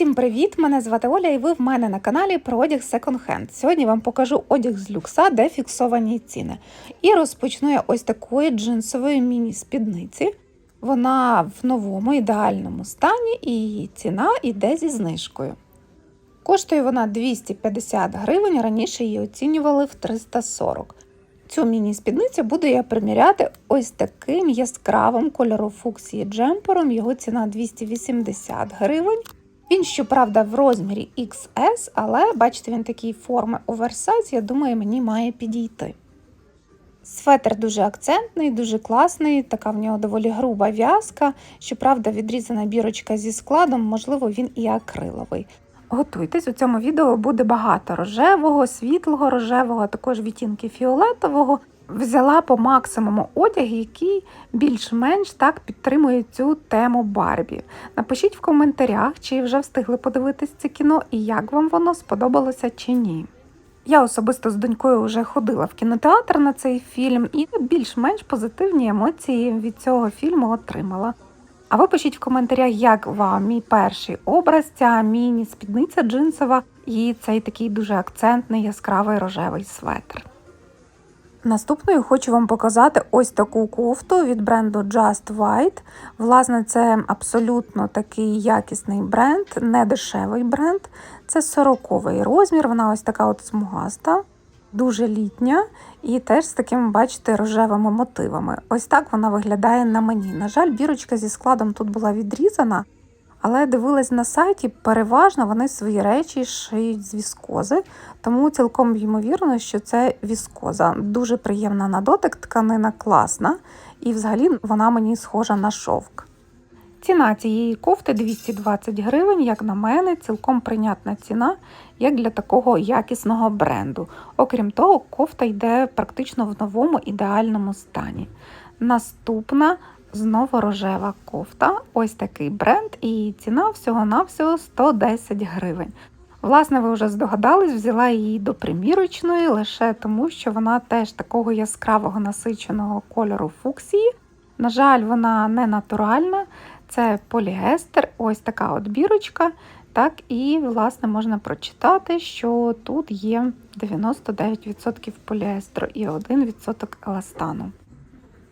Усім привіт! Мене звати Оля, і ви в мене на каналі про одяг Second Hand. Сьогодні вам покажу одяг з люкса, де фіксовані ціни. І розпочну я ось такої джинсової міні-спідниці. Вона в новому ідеальному стані, і її ціна йде зі знижкою. Коштує вона 250 гривень, раніше її оцінювали в 340. Цю міні-спідницю буду я приміряти ось таким яскравим кольору фуксії джемпером. Його ціна 280 гривень. Він, щоправда, в розмірі XS, але бачите, він такий форми оверсайз, я думаю, мені має підійти. Светр дуже акцентний, дуже класний, така в нього доволі груба в'язка. Щоправда, відрізана бірочка зі складом, можливо, він і акриловий. Готуйтесь, у цьому відео буде багато рожевого, світлого рожевого, а також відтінки фіолетового. Взяла по максимуму одяг, який більш-менш так підтримує цю тему Барбі. Напишіть в коментарях, чи вже встигли подивитись це кіно і як вам воно сподобалося чи ні. Я особисто з донькою вже ходила в кінотеатр на цей фільм і більш-менш позитивні емоції від цього фільму отримала. А ви пишіть в коментарях, як вам мій перший образ, ця міні-спідниця джинсова і цей такий дуже акцентний яскравий рожевий светр. Наступною хочу вам показати ось таку кофту від бренду Just White. Власне, це абсолютно такий якісний бренд, не дешевий бренд. Це 40-й розмір, вона ось така от смугаста, дуже літня і теж з такими, бачите, рожевими мотивами. Ось так вона виглядає на мені. На жаль, бірочка зі складом тут була відрізана. Але дивилась на сайті, переважно вони свої речі шиють з віскози, тому цілком ймовірно, що це віскоза. Дуже приємна на дотик, тканина класна, і взагалі вона мені схожа на шовк. Ціна цієї кофти 220 гривень, як на мене, цілком прийнятна ціна, як для такого якісного бренду. Окрім того, кофта йде практично в новому ідеальному стані. Наступна Знову рожева кофта, ось такий бренд, і ціна всього-навсього 110 гривень. Власне, ви вже здогадались, взяла її до примірочної лише тому, що вона теж такого яскравого насиченого кольору фуксії. На жаль, вона не натуральна, це поліестер, ось така от бірочка. Так, і, власне, можна прочитати, що тут є 99% поліестеру і 1% еластану.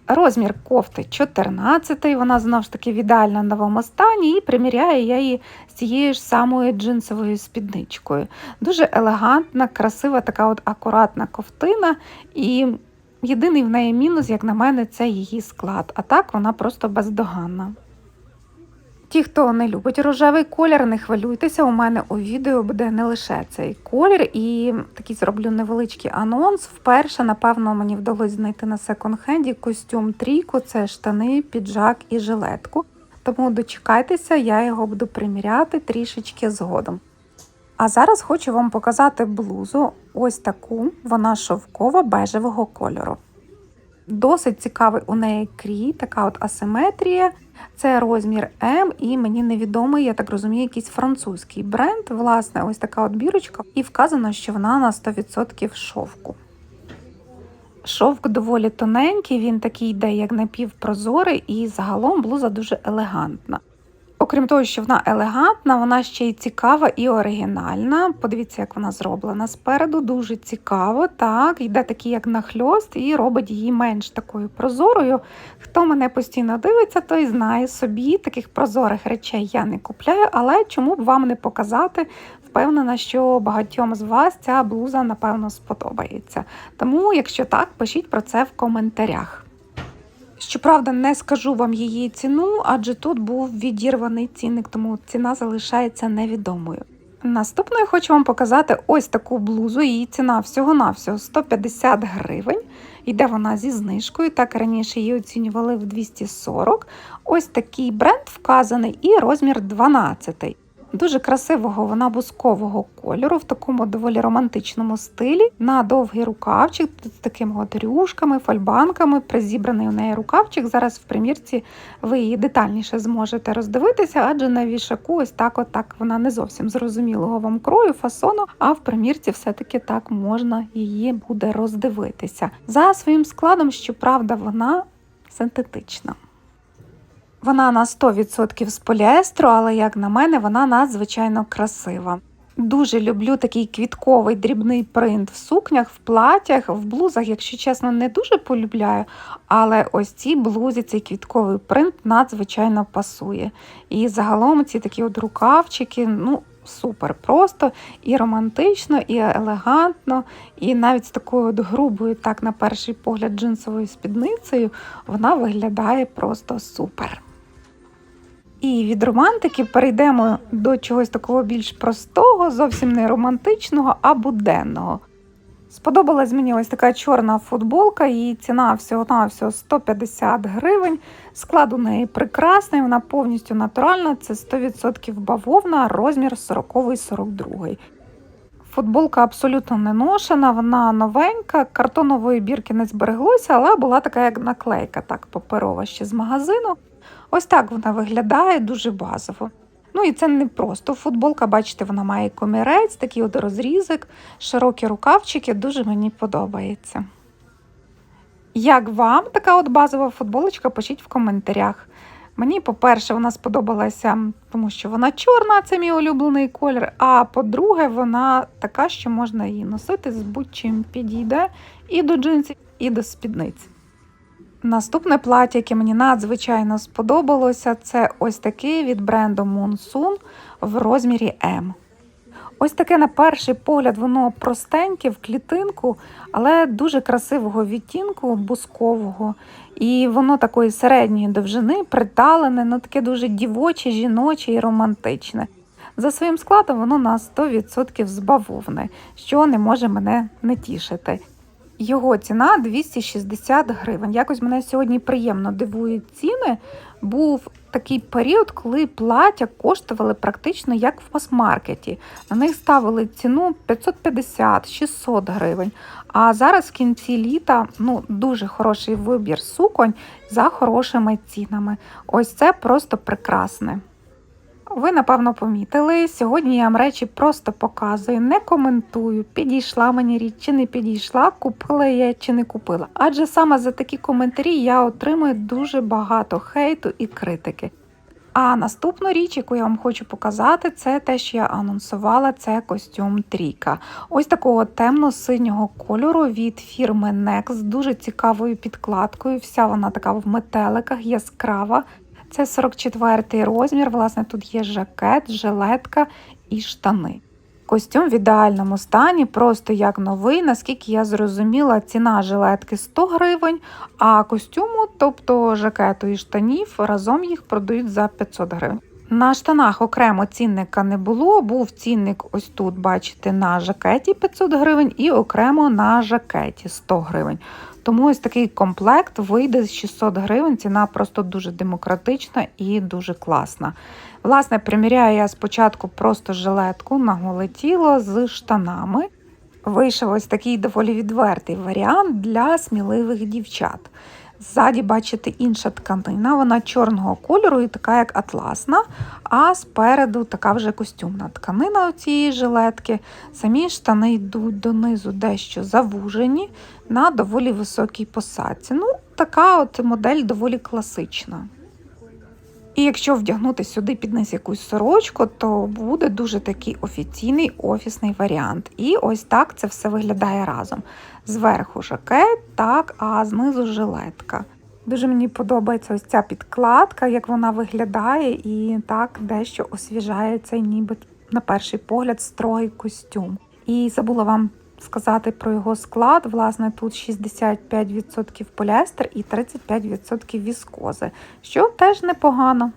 Розмір кофти 14 вона знову ж таки в ідеально новому стані, і приміряю я її з цією ж самою джинсовою спідничкою. Дуже елегантна, красива, така от акуратна кофтина. І єдиний в неї мінус, як на мене, це її склад. А так вона просто бездоганна. Ті, хто не любить рожевий колір, не хвилюйтеся, у мене у відео буде не лише цей колір, і такий зроблю невеличкий анонс. Вперше, напевно, мені вдалося знайти на секонд-хенді костюм трійку, це штани, піджак і жилетку. Тому дочекайтеся, я його буду приміряти трішечки згодом. А зараз хочу вам показати блузу, ось таку, вона шовкова бежевого кольору. Досить цікавий у неї крій, така от асиметрія. Це розмір М, і мені невідомий, я так розумію, якийсь французький бренд. Власне, ось така от бірочка, і вказано, що вона на 100% шовку. Шовк доволі тоненький, він такий йде, як напівпрозорий, і загалом блуза дуже елегантна. Окрім того, що вона елегантна, вона ще й цікава і оригінальна. Подивіться, як вона зроблена спереду, дуже цікаво. Так, йде такий, як нахльост, і робить її менш такою прозорою. Хто мене постійно дивиться, той знає собі. Таких прозорих речей я не купляю, але чому б вам не показати? Впевнена, що багатьом з вас ця блуза, напевно, сподобається. Тому, якщо так, пишіть про це в коментарях. Щоправда, не скажу вам її ціну, адже тут був відірваний цінник, тому ціна залишається невідомою. Наступною хочу вам показати ось таку блузу. Її ціна всього-навсього 150 гривень. Йде вона зі знижкою. Так раніше її оцінювали в 240. Ось такий бренд вказаний і розмір 12. Дуже красивого вона бускового кольору, в такому доволі романтичному стилі. На довгий рукавчик з такими от рюшками, фальбанками, призібраний у неї рукавчик. Зараз в примірці ви її детальніше зможете роздивитися, адже на вішаку ось так от так вона не зовсім зрозумілого вам крою, фасону, а в примірці все-таки так можна її буде роздивитися. За своїм складом, щоправда, вона синтетична. Вона на 100% з поліестру, але, як на мене, вона надзвичайно красива. Дуже люблю такий квітковий дрібний принт в сукнях, в платях, в блузах, якщо чесно, не дуже полюбляю. Але ось цій блузі цей квітковий принт надзвичайно пасує. І загалом ці такі от рукавчики, ну, супер просто і романтично, і елегантно, і навіть з такою от грубою, так на перший погляд, джинсовою спідницею вона виглядає просто супер. І від романтики перейдемо до чогось такого більш простого, зовсім не романтичного, а буденного. Сподобалась мені ось така чорна футболка, її ціна всього на всього 150 гривень. Склад у неї прекрасний, вона повністю натуральна, це 100% бавовна, розмір 40-42. Футболка абсолютно не ношена, вона новенька, картонової бірки не збереглося, але була така як наклейка, так паперова ще з магазину. Ось так вона виглядає дуже базово. Ну і це не просто футболка, бачите, вона має комірець, такий от розрізик, широкі рукавчики, дуже мені подобається. Як вам така от базова футболочка, пишіть в коментарях. Мені, по-перше, вона сподобалася, тому що вона чорна, це мій улюблений колір. А по-друге, вона така, що можна її носити з будь-чим підійде і до джинсів, і до спідниць. Наступне плаття, яке мені надзвичайно сподобалося, це ось таке від бренду Monsoon в розмірі М. Ось таке, на перший погляд, воно простеньке в клітинку, але дуже красивого відтінку, бускового. І воно такої середньої довжини, приталене, ну таке дуже дівоче, жіноче і романтичне. За своїм складом воно на 100% збавовне, що не може мене не тішити. Його ціна 260 гривень. Якось мене сьогодні приємно дивують ціни. Був такий період, коли плаття коштували практично як в мас-маркеті. На них ставили ціну 550-600 гривень. А зараз в кінці літа ну, дуже хороший вибір суконь за хорошими цінами. Ось це просто прекрасне. Ви, напевно, помітили. Сьогодні я вам речі просто показую, не коментую, підійшла мені річ чи не підійшла, купила я чи не купила. Адже саме за такі коментарі я отримую дуже багато хейту і критики. А наступну річ, яку я вам хочу показати, це те, що я анонсувала, це костюм Тріка. Ось такого темно-синього кольору від фірми Next, з дуже цікавою підкладкою. Вся вона така в метеликах, яскрава. Це 44 розмір. Власне, тут є жакет, жилетка і штани. Костюм в ідеальному стані, просто як новий, наскільки я зрозуміла, ціна жилетки 100 гривень, а костюму, тобто жакету і штанів, разом їх продають за 500 гривень. На штанах окремо цінника не було, був цінник ось тут, бачите, на жакеті 500 гривень і окремо на жакеті 100 гривень. Тому ось такий комплект вийде з 600 гривень. Ціна просто дуже демократична і дуже класна. Власне, приміряю я спочатку просто жилетку на голе тіло з штанами. Вийшов ось такий доволі відвертий варіант для сміливих дівчат. Ззаді, бачите, інша тканина, вона чорного кольору і така, як атласна, а спереду така вже костюмна тканина у цієї жилетки. Самі штани йдуть донизу дещо завужені на доволі високій посадці. Ну, така от модель доволі класична. І якщо вдягнути сюди під низ якусь сорочку, то буде дуже такий офіційний офісний варіант. І ось так це все виглядає разом. Зверху жакет, так, а знизу жилетка. Дуже мені подобається ось ця підкладка, як вона виглядає, і так дещо освіжає цей ніби на перший погляд строгий костюм. І забула вам сказати про його склад. Власне, тут 65% поліестер і 35% віскози, що теж непогано.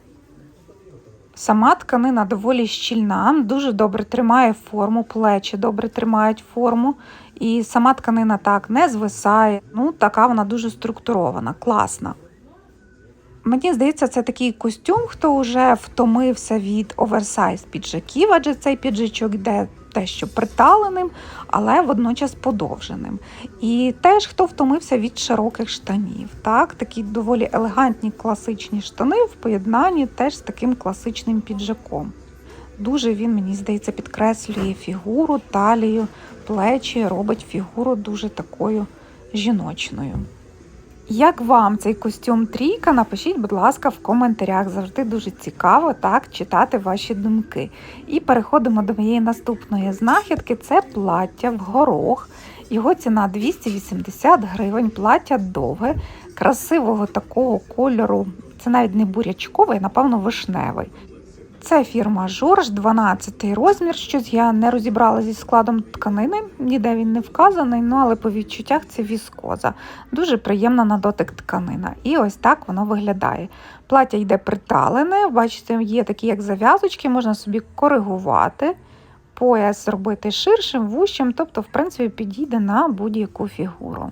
Сама тканина доволі щільна, дуже добре тримає форму, плечі добре тримають форму. І сама тканина так не звисає. Ну, така вона дуже структурована, класна. Мені здається, це такий костюм, хто вже втомився від оверсайз піджаків, адже цей піджачок йде дещо приталеним, але водночас подовженим. І теж хто втомився від широких штанів. Так? Такі доволі елегантні класичні штани в поєднанні теж з таким класичним піджаком. Дуже він, мені здається, підкреслює фігуру, талію, плечі, робить фігуру дуже такою жіночною. Як вам цей костюм трійка? Напишіть, будь ласка, в коментарях. Завжди дуже цікаво так читати ваші думки. І переходимо до моєї наступної знахідки. Це плаття в горох. Його ціна 280 гривень, плаття довге, красивого такого кольору. Це навіть не бурячковий, напевно вишневий. Це фірма Жорж, 12 розмір. Щось я не розібрала зі складом тканини, ніде він не вказаний, ну але по відчуттях це віскоза. Дуже приємна на дотик тканина. І ось так воно виглядає. Плаття йде приталене, бачите, є такі як зав'язочки, можна собі коригувати. Пояс зробити ширшим, вущим, тобто, в принципі, підійде на будь-яку фігуру.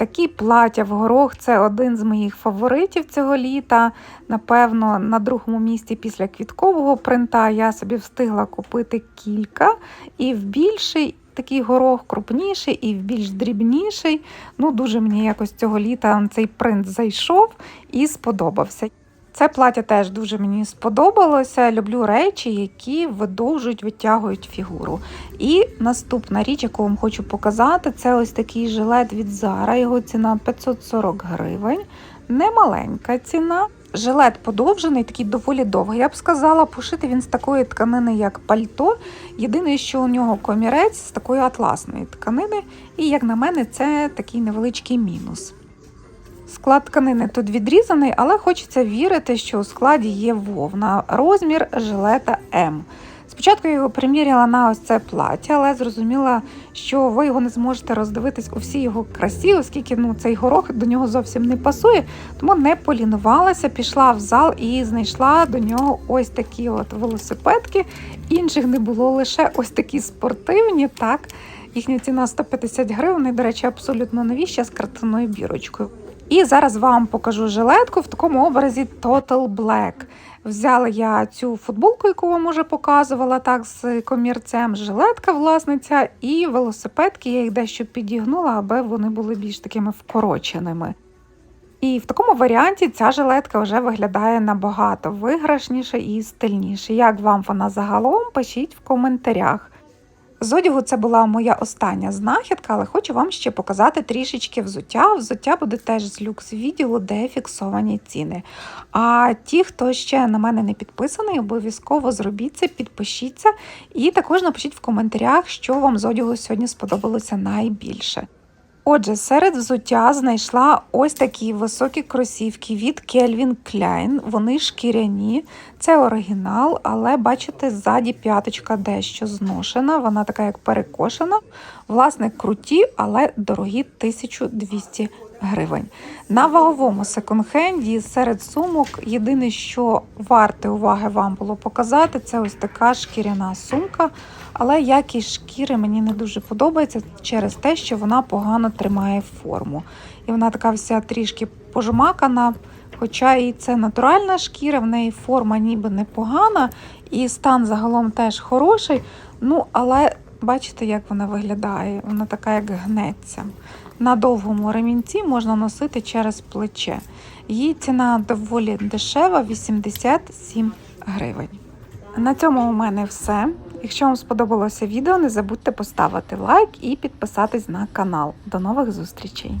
Такі плаття в горох це один з моїх фаворитів цього літа. Напевно, на другому місці після квіткового принта я собі встигла купити кілька. І в більший такий горох крупніший, і в більш дрібніший. Ну, дуже мені якось цього літа цей принт зайшов і сподобався. Це плаття теж дуже мені сподобалося. Люблю речі, які видовжують, витягують фігуру. І наступна річ, яку вам хочу показати, це ось такий жилет від Zara. Його ціна 540 гривень. Немаленька ціна. Жилет подовжений, такий доволі довгий. Я б сказала, пошити він з такої тканини, як пальто. Єдине, що у нього комірець з такої атласної тканини, і, як на мене, це такий невеличкий мінус. Склад тканини тут відрізаний, але хочеться вірити, що у складі є вовна, розмір жилета М. Спочатку я його приміряла на ось це плаття, але зрозуміла, що ви його не зможете роздивитись у всій його красі, оскільки ну, цей горох до нього зовсім не пасує, тому не полінувалася, пішла в зал і знайшла до нього ось такі от велосипедки. Інших не було лише ось такі спортивні. так. Їхня ціна 150 гривень, вони, до речі, абсолютно нові, з картонною бірочкою. І зараз вам покажу жилетку в такому образі Total Black. Взяла я цю футболку, яку вам уже показувала, так, з комірцем, жилетка власниця, і велосипедки. Я їх дещо підігнула, аби вони були більш такими вкороченими. І в такому варіанті ця жилетка вже виглядає набагато виграшніше і стильніше. Як вам вона загалом, пишіть в коментарях. З одягу це була моя остання знахідка, але хочу вам ще показати трішечки взуття. Взуття буде теж з люкс відділу, де фіксовані ціни. А ті, хто ще на мене не підписаний, обов'язково зробіть це, підпишіться і також напишіть в коментарях, що вам з одягу сьогодні сподобалося найбільше. Отже, серед взуття знайшла ось такі високі кросівки від Calvin Klein. Вони шкіряні, це оригінал, але бачите, ззаді п'яточка дещо зношена, вона така як перекошена. Власне, круті, але дорогі 1200 гривень. На ваговому секонд-хенді серед сумок єдине, що варте уваги вам було показати, це ось така шкіряна сумка. Але якість шкіри мені не дуже подобається через те, що вона погано тримає форму. І вона така вся трішки пожмакана. Хоча і це натуральна шкіра, в неї форма ніби непогана, і стан загалом теж хороший. Ну, але бачите, як вона виглядає? Вона така, як гнеться. На довгому ремінці можна носити через плече. Її ціна доволі дешева 87 гривень. На цьому у мене все. Якщо вам сподобалося відео, не забудьте поставити лайк і підписатись на канал. До нових зустрічей!